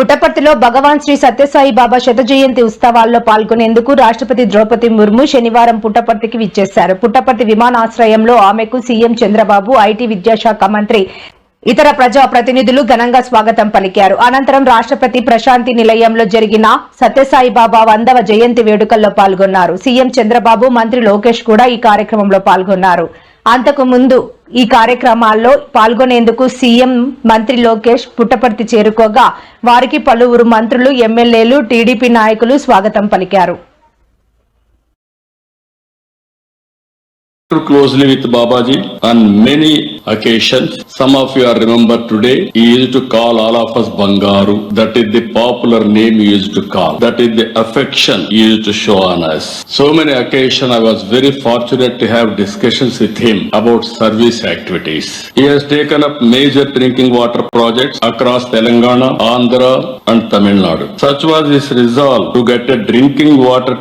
పుట్టపర్తిలో భగవాన్ శ్రీ సత్యసాయి బాబా శత జయంతి ఉత్సవాల్లో పాల్గొనేందుకు రాష్ట్రపతి ద్రౌపది ముర్ము శనివారం పుట్టపర్తికి విచ్చేశారు. పుట్టపర్తి విమానాశ్రయంలో ఆమెకు సీఎం చంద్రబాబు ఐటీ విద్యాశాఖ మంత్రి ఇతర ప్రజా ప్రతినిధులు ఘనంగా స్వాగతం పలికారు. అనంతరం రాష్ట్రపతి ప్రశాంతి నిలయంలో జరిగిన సత్యసాయి బాబా వందవ జయంతి వేడుకల్లో పాల్గొన్నారు. సీఎం చంద్రబాబు మంత్రి లోకేష్ కూడా ఈ కార్యక్రమంలో పాల్గొన్నారు. అంతకుముందు ఈ కార్యక్రమాల్లో పాల్గొనేందుకు సీఎం మంత్రి లోకేష్ పుట్టపర్తి చేరుకోగా వారికి పలువురు మంత్రులు ఎమ్మెల్యేలు టీడీపీ నాయకులు స్వాగతం పలికారు. Closely with Babaji on many occasions. Some of you are remember today, he used to call all of us Bangaru. That is the popular name he used to call. That is the affection he used to show on us. So many occasions I was very fortunate to have discussions with him about service activities. He has taken up major drinking water projects across Telangana, Andhra and Tamil Nadu. Such was his resolve to get a drinking water